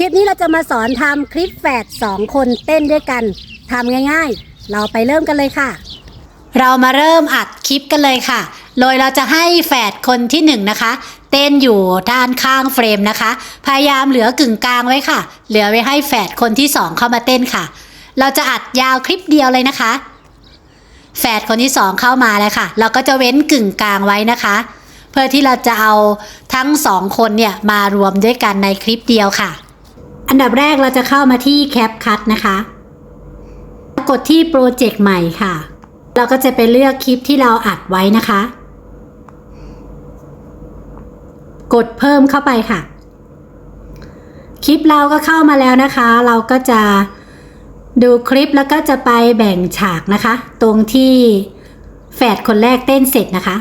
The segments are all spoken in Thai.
คลิปนี้เราจะมาสอนทำคลิปแฝด2คนเต้นด้วยกันทำง่ายๆ เราไปเริ่มกันเลยค่ะ เรามาเริ่มอัดคลิปกันเลยค่ะ โดยเราจะให้แฝดคนที่หนึ่งนะคะ เต้นอยู่ด้านข้างเฟรมนะคะ พยายามเหลือกึ่งกลางไว้ค่ะ เหลือไว้ให้แฝดคนที่สองเข้ามาเต้นค่ะ เราจะอัดยาวคลิปเดียวเลยนะคะ แฝดคนที่สองเข้ามาแล้วค่ะ เราก็จะเว้นกึ่งกลางไว้นะคะ เพื่อที่เราจะเอาทั้งสองคนเนี่ยมารวมด้วยกันในคลิปเดียวค่ะ อันดับแรกเราจะเข้ามาที่แคปคั t นะคะ กดที่โปรเจกต์ใหม่ค่ะ เราก็จะไปเลือกคลิปที่เราอัดไว้นะคะ กดเพิ่มเข้าไปค่ะ คลิปเราก็เข้ามาแล้วนะคะ เราก็จะดูคลิปแล้วก็จะไปแบ่งฉากนะคะ ตรงที่แฝดคนแรกเต้นเสร็จนะคะ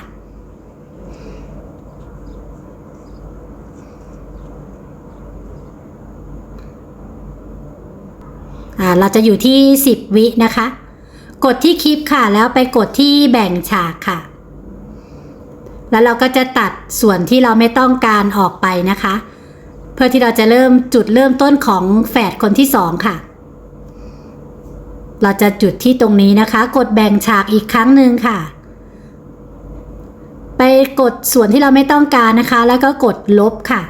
เราจะอยู่ที่ 10 วินะคะ กดที่คลิปค่ะ แล้วไปกดที่แบ่งฉากค่ะ แล้วเราก็จะตัดส่วนที่เราไม่ต้องการออกไปนะคะ เพื่อที่เราจะเริ่มจุดเริ่มต้นของแฝดคนที่สองค่ะ เราจะจุดที่ตรงนี้นะคะ กดแบ่งฉากอีกครั้งหนึ่งค่ะ ไปกดส่วนที่เราไม่ต้องการนะคะ แล้วก็กดลบค่ะ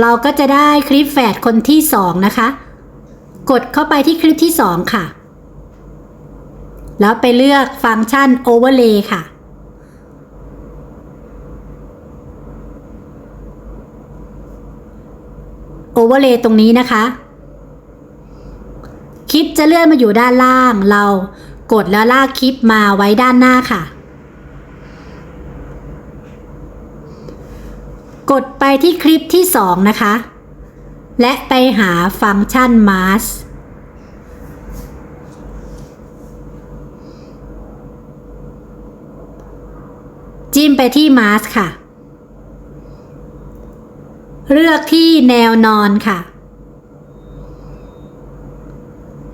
เราก็จะได้คลิปแฝดคนที่สองนะคะ กดเข้าไปที่คลิปที่สองค่ะ แล้วไปเลือกฟังก์ชัน Overlay ค่ะ Overlay ตรงนี้นะคะ คลิปจะเลื่อนมาอยู่ด้านล่าง เรากดแล้วลากคลิปมาไว้ด้านหน้าค่ะ กดไปที่คลิปที่ 2 นะคะ และไปหาฟังก์ชัน mask จิ้มไปที่ mask ค่ะ เลือกที่แนวนอนค่ะ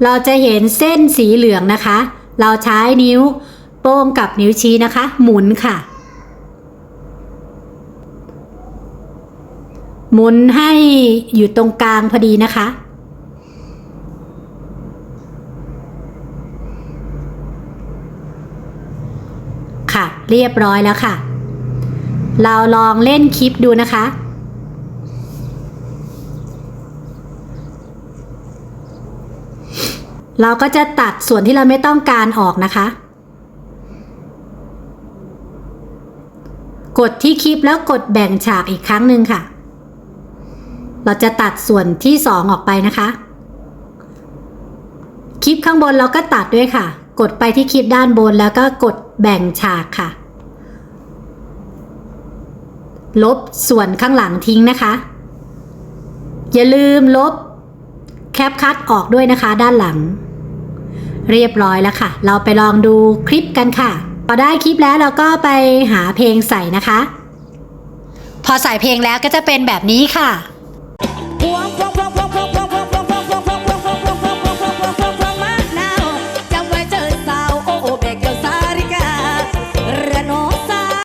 เราจะเห็นเส้นสีเหลืองนะคะ เราใช้นิ้วโป้งกับนิ้วชี้นะคะ หมุนค่ะ หมุนให้อยู่ตรงกลางพอดีนะคะ ค่ะ เรียบร้อยแล้วค่ะ เราลองเล่นคลิปดูนะคะเราก็จะตัดส่วนที่เราไม่ต้องการออกนะคะ กดที่คลิปแล้วกดแบ่งฉากอีกครั้งหนึ่งค่ะ เราจะตัดส่วนที่สองออกไปนะคะ คลิปข้างบนเราก็ตัดด้วยค่ะ กดไปที่คลิปด้านบนแล้วก็กดแบ่งฉากค่ะ ลบส่วนข้างหลังทิ้งนะคะ อย่าลืมลบแคปคัดออกด้วยนะคะด้านหลัง เรียบร้อยแล้วค่ะ เราไปลองดูคลิปกันค่ะ พอได้คลิปแล้วเราก็ไปหาเพลงใส่นะคะ พอใส่เพลงแล้วก็จะเป็นแบบนี้ค่ะ